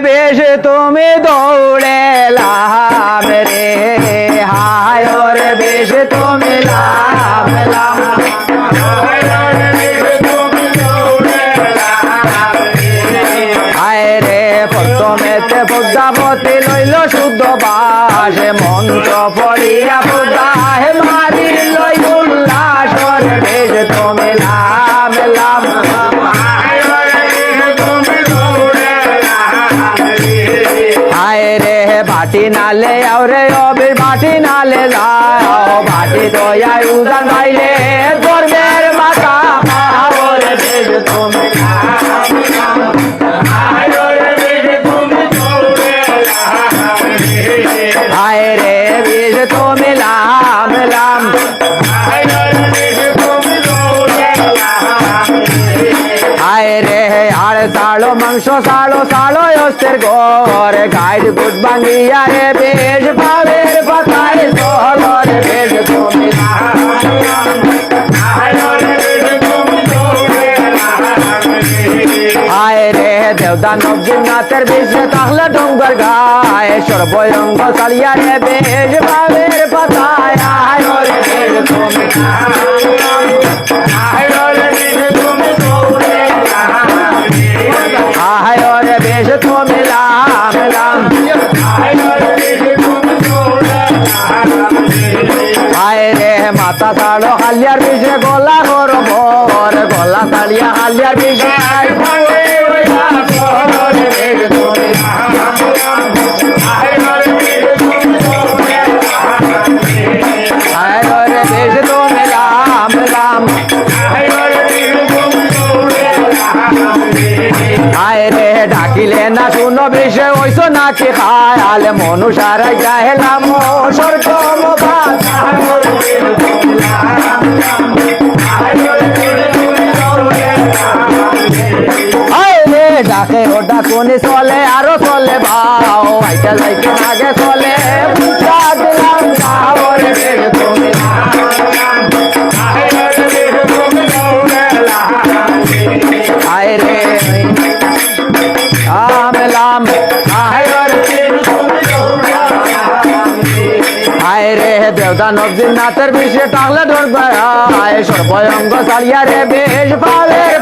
বেশ তুমি দৌড়ে মাংস সালো সালো অস্তের ঘরে গাইড গুড বাঙ্গিয়া রে বেশ পাবের পাতায় সহরে বেশ তুমি হায় রে দেবদা নবজিনাথের বিষে তাহলে ডঙ্গর গায়ে সর্বয়ঙ্গ চালিয়া রে বেশ পাবের পাতায় হায় রে বেশ তুমি হায় রে মাথা তাড়ো হালিয়ার বিষে গলা গর ভর গলা তাড়িয়া হালিয়ার বিষে ওইসো নাকি খায় আলে মনুষারাই দেবদা নবজিনাথের বিষে টাকলে ধরবে। আয় সর্বয়ঙ্গ চালিয়া রে বেশ পালের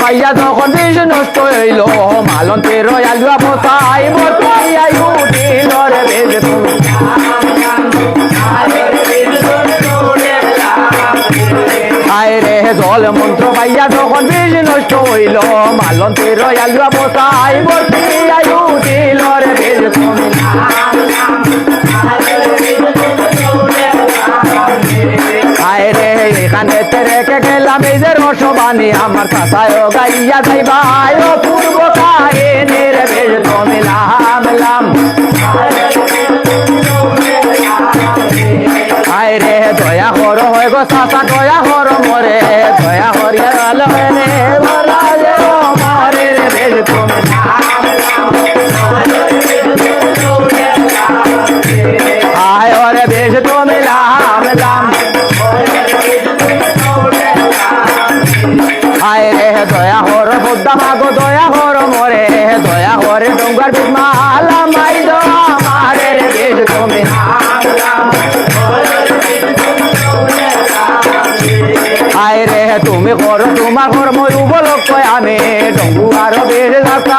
পাইয়া যখন বিষ নষ্ট হইল মালন তেরো আলুয়া পোসাই মোর পাইয়াই উঠিল রে তুমি হায় রে জল মন্ত্র পাইয়া যখন বিষ নষ্ট হইল মালন তেরো আলুয়া পোসাই মোর পাইয়াই উঠিল রে বেশ এখানে রেখে গেলাম এই যে রসবানি। আমার কাছায় গাইয়া যাই ভাই ও পূর্ব কাহিনী রে বেশ তুমি লাম লাম হায় রে, দয়া হর হয় গো চাচা দয়া হর মরে, দয়া হরিয়া রে হরে ডোঙ্গার বিমালা মাই দয়া মারে রে বেশ তুমি হায় রে, তুমি কর তোমার ঘর মই উপলক্ষ আমি, ডঙ্গু আর বেশ যাত্রা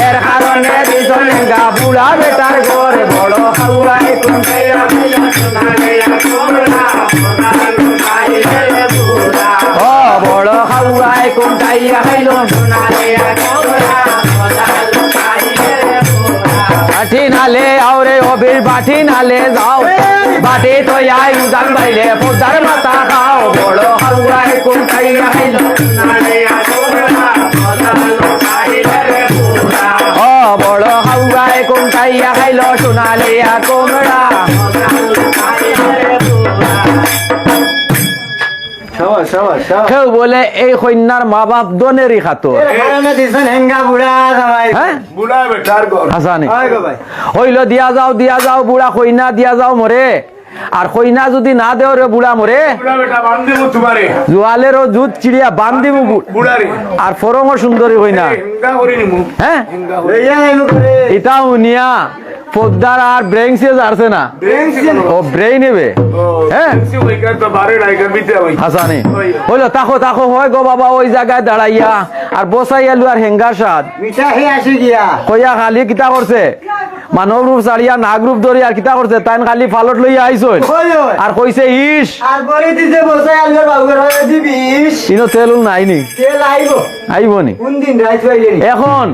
এর কারণে দুজন গা বুড়া বেটার ঘর বড় হাওয়াই ও বড় হাওয়াই কোনটাইয়া খাইল বাটি নালে আওরে অবির বাটি নালে যাও। বাটি তো আই উদান বাইলে পোদার মাথা খাও। বড় হাওয়াই কোনটাইয়া খাইল ও হাওয়াই কোনটাইয়া খাইল সোনালিয়া কেউ বলে এই কন্যার মা বাপ দনেরই খাতো কারণে দিছেন হেঙ্গা বুড়া সবাই হ্যাঁ? হইল দিয়া যাও দিয়া যাও বুড়া কইনা দিয়া যাও মরে আর কইনা যদি না দেও রে বুড়া মরে জোয়ালেরও জুত চিড়িয়া বান্ধিব বুড়ারে। আর ফরঙও সুন্দরী হইনা। হেঙ্গা হ্যাঁ হেঙ্গা করি এটাও নিয়া পদ্মার আর ব্রেন সেজ আসছে না। ও ব্রেইন নেবে হ্যাঁ হাসানি। হইল তাকো তাকো হয় গো বাবা ওই জায়গায় দাঁড়াইয়া। আর বসাইয়া লু আর হেঙ্গার সাদ কইয়া খালি কিতা করছে? মানব রূপ চাড়িয়া নাগ রূপ ধরি আর কিতা করছে তাই খালি ফালত লইয়া আইসন। আর কইছে ইস আর বলে দিতে বসে আলগর বাবুর হয়ে দিবিস ইনো তেল নাই নি তেল আইব আইব নি কোন দিন রাইত পাইলে এখন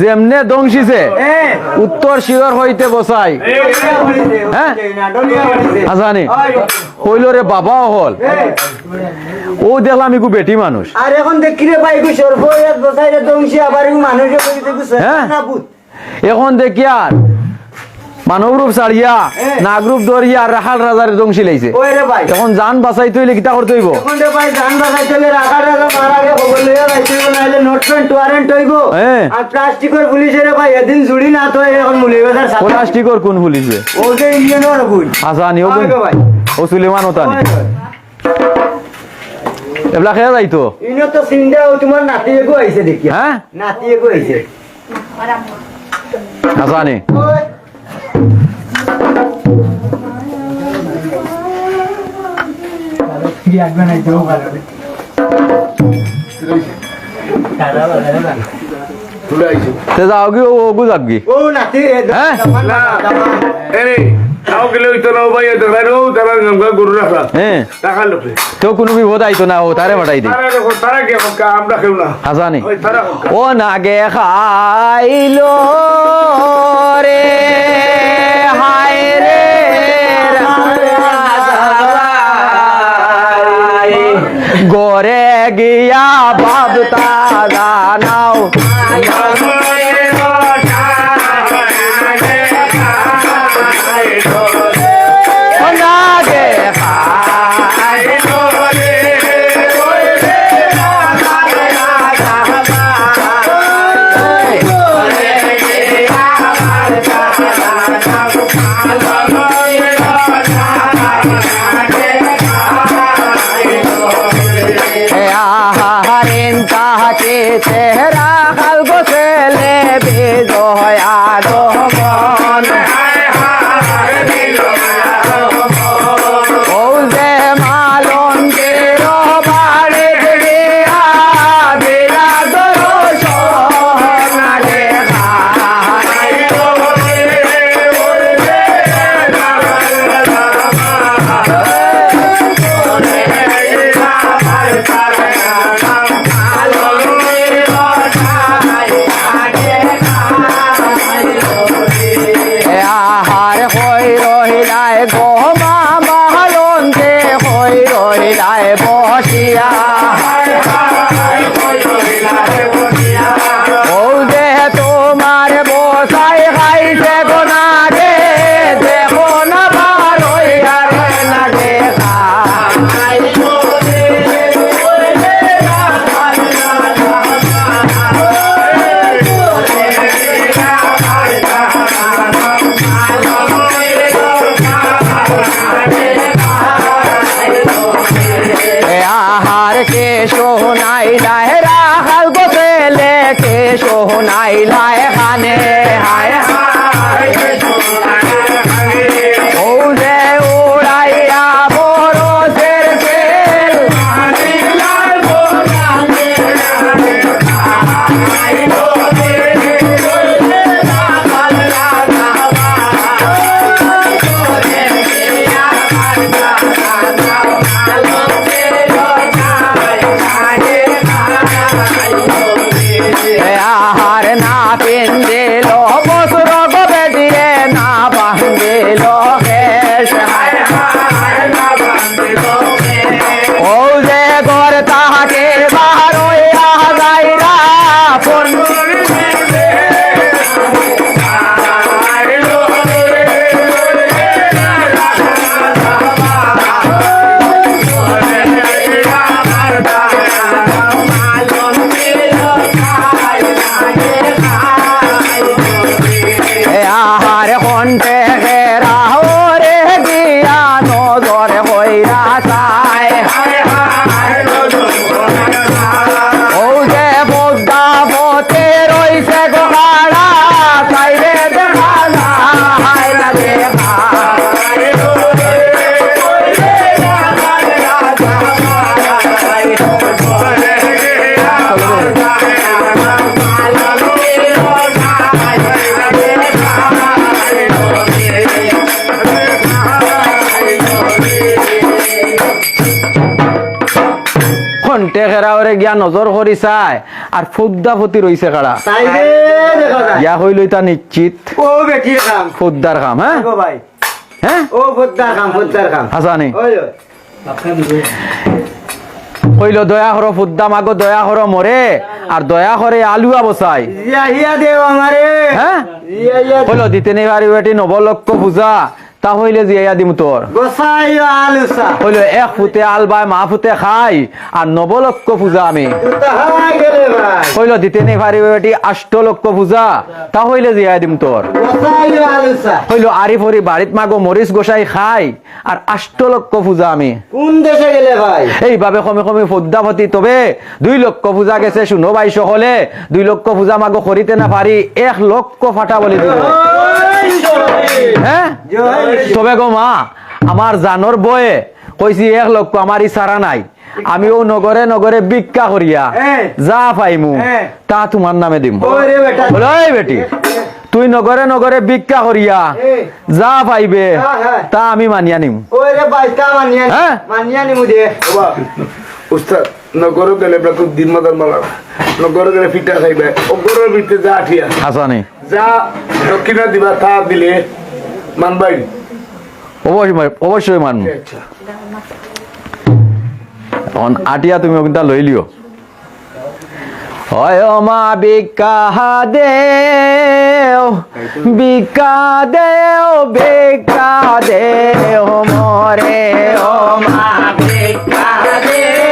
যেমনে দংশিছে হ্যাঁ উত্তর শিরর হইতে বসাই হ্যাঁ? আসানি কইল রে বাবাও হল ও দেখলাম ইকু বেটি মানুষ আর এখন দেখি রে ভাই গুছর বসাই রে দংশি আবার মানুষে হ্যাঁ? এখন দেখি আর। মানব রূপ ছাড়িয়া হ্যাঁ। নাগরূপ ধরিয়া রাখাল রাজার দংশি লাইছে। এখন জান বাঁচাইতে হইলে কিতা করতে হইব? প্লাস্টিকের পুলিশের ভাই এদিন জুড়ি না তো এখন প্লাস্টিকর কোন পুলিশে ও যে আসানি ও আগে ভাই। ও সুলেমান ওতানি। এবলা খেয়া যাইতো ইনো তো সিন্দা তোমার নাতি এগো আইছে দেখি হ্যাঁ? নাতি এগো আইছে। আসানি তে যাও কি ও ওগু যাক কি ও হ্যাঁ? না। হ্যাঁ। তো কোনো বিপদ আইতো না ও তারে পাঠাই দি। ও নাগে খাইলো রে হায়। গরে গিয়া বাবতা জানাও सोनाई लहरा हल से लेके सोनाई लाए। গিয়া নজর করি চাই আর ফুদ্দা ফুটি রইছে যায়। ইয়া হইল তা নিশ্চিত। ও বেটির কাম। ফুদ্দার কাম হ্যাঁ ভাই। হ্যাঁ ও ফুদ্দার কাম ফুদ্দার কাম। হাসানি ওই ওই। কইল দয়া হর ফুদ্দা মাগো দয়া হর মরে আর দয়া করে আলুয়া বসাই কইল দিতে নেই পারি বেটি নবলক্ষ পূজা। তা হইলে জিয়া দিম তোর? গোসাই এক ফুটে আল বাই মা ফুটে খাই আর নবলক্ষ পূজা আমি। কইল দিতে নেই পারি বেটি আষ্ট লক্ষ পূজা। তা হইলে জিয়া দিম তোর? হইল আরি ফরি বাড়িত মাগো মরিচ গোসাই খাই আর আষ্ট লক্ষ পূজা আমি। কোন দেশে গেলে ভাই? এইভাবে কমে কমে ফদ্দাপতি তবে দুই লক্ষ পূজা গেছে শুনো ভাই সকলে দুই লক্ষ পূজা মাগো করিতে না পারি এক লক্ষ ফাটা বলি জয়। হ্যাঁ। তবে গো মা আমার জানোর বয়ে কইছি এক লক্ষ আমার ইশারা নাই আমিও নগরে নগরে ভিক্ষা করিয়া। যা পাইমু। তা তোমার নামে দিম বলে, বেটি তুই নগরে নগরে ভিক্ষা করিয়া। যা পাইবে হ্যাঁ, হ্যাঁ। তা আমি মানিয়া নিম হ্যাঁ? মানিয়া নিমু দে উস্তাদ নগর গেলে খুব দিন মতন মালা নগর গেলে পিঠা খাইবে। অগরের ভিতরে যা আঠিয়া হাসানি। যা দক্ষিণা দিবা তা দিলে মানবাই। অবশ্যই অবশ্যই মানবো। আচ্ছা আটিয়া তুমি ওখানটা লই লিও। হয় ও মা বিকা দেও বিকা দেও বিকা দেও মরে ও মা বিকা দেও।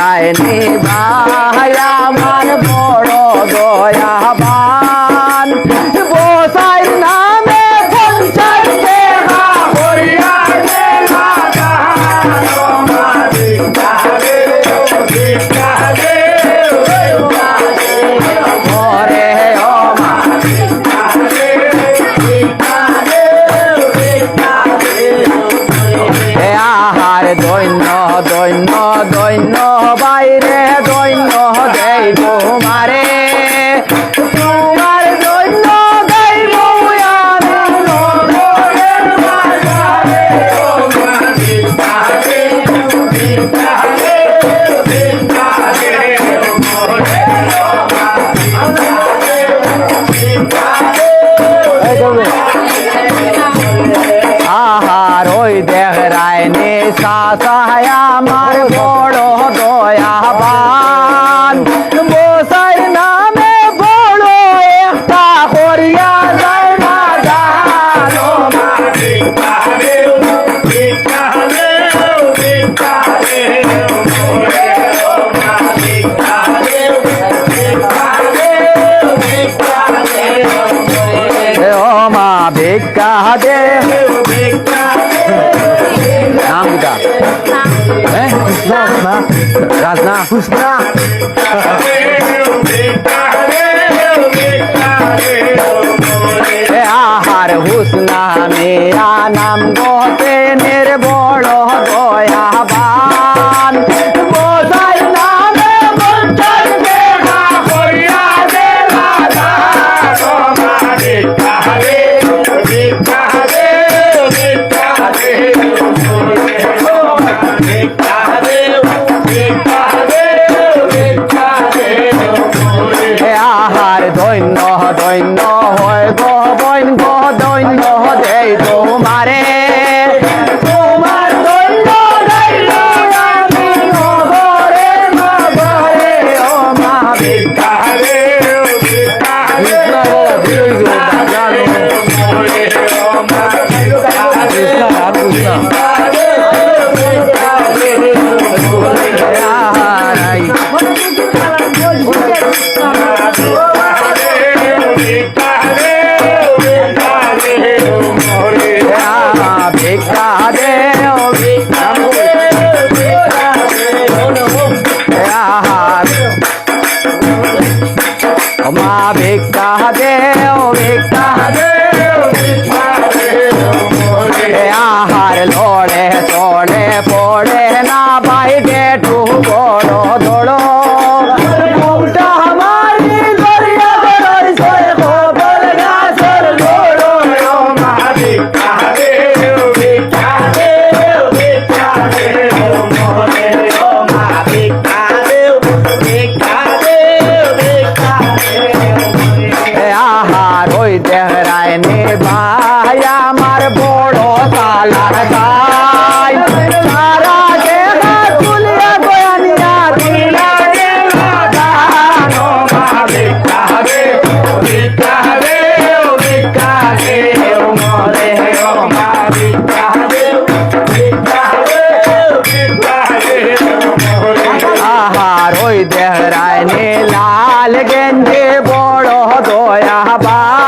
যায় নেবা Zosna, razna, husna. করলেন যে বড় দয়াবা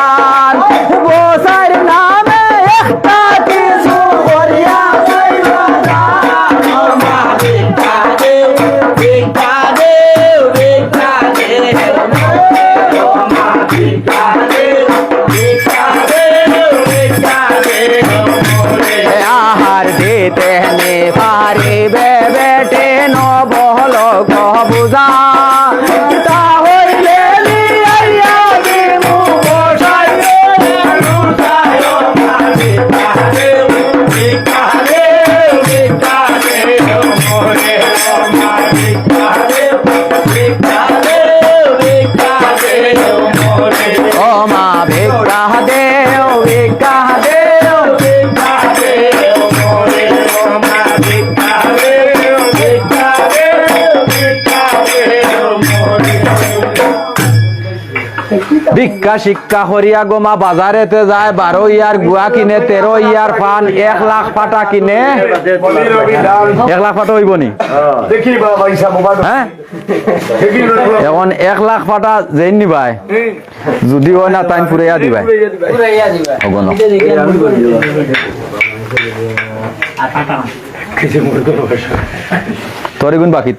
শিক্ষা শিক্ষা হরিয়া গোমা বাজারেতে যায় বারো ইয়ার গুয়া কিনে তেরো ইয়ার পান এক লাখ পাটা কিনে। এক লাখ পাটা হইব নি? এখন এক লাখ পাটা যেন নিবাই। যদি হয় না টাইম পুরাইয়া দিবাই। হব না? তোর গুণ বাকিত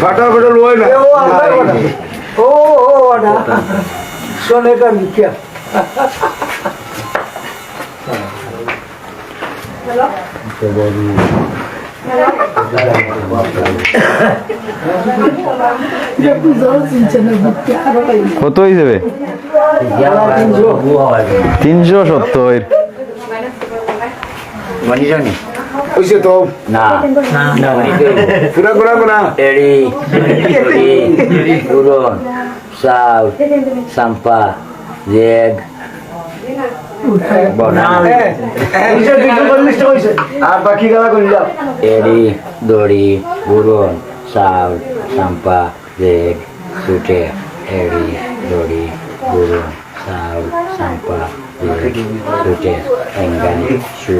ফাটা ফাটা লয় না। ও ও না সোনে কা মিথ্যা কত হিসেবে তিনশো সত্তর। মানে জানি ওইসে তো? না। না। পুরা করা করা এড়ি এড়ি পুরন সাউ সাম্পা জেগ আর বাকি গেলা কইলাম এড়ি দড়ি পুরন সাউ সাম্পা জেগ সুটে এড়ি দড়ি পুরন Sau সাম্পা tuổi trẻ thành gắn su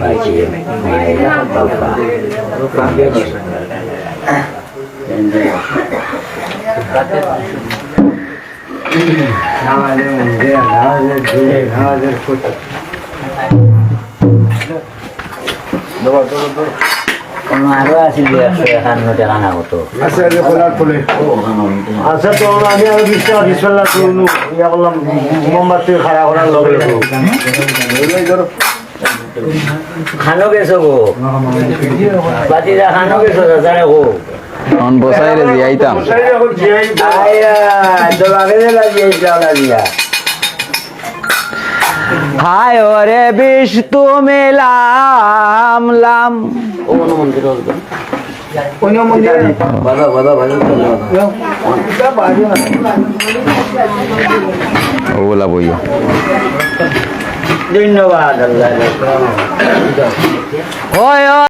và chị ngày đã tàu phá và biết sự 나와는 문제 나와는 기회 나와는 것 너가 너가 너 আরও আছিল একশো একান্ন টাকা না হতো আছে যে খোলার ফলে আচ্ছা তো আমি আর বিশটা বিশাল্লা করুন ইয়া করলাম মোমবাতি খাড়া করার লগে লগে। খানো গেছো গো? বাতিদা খানো গেছো জানে গো? অন বসাই রে দিয়াইতাম আয়া তো আগে যে লাগিয়া। হায় ওরে বিষ্ণু মেলাম লাম ওগুলা বইও ধন্যবাদ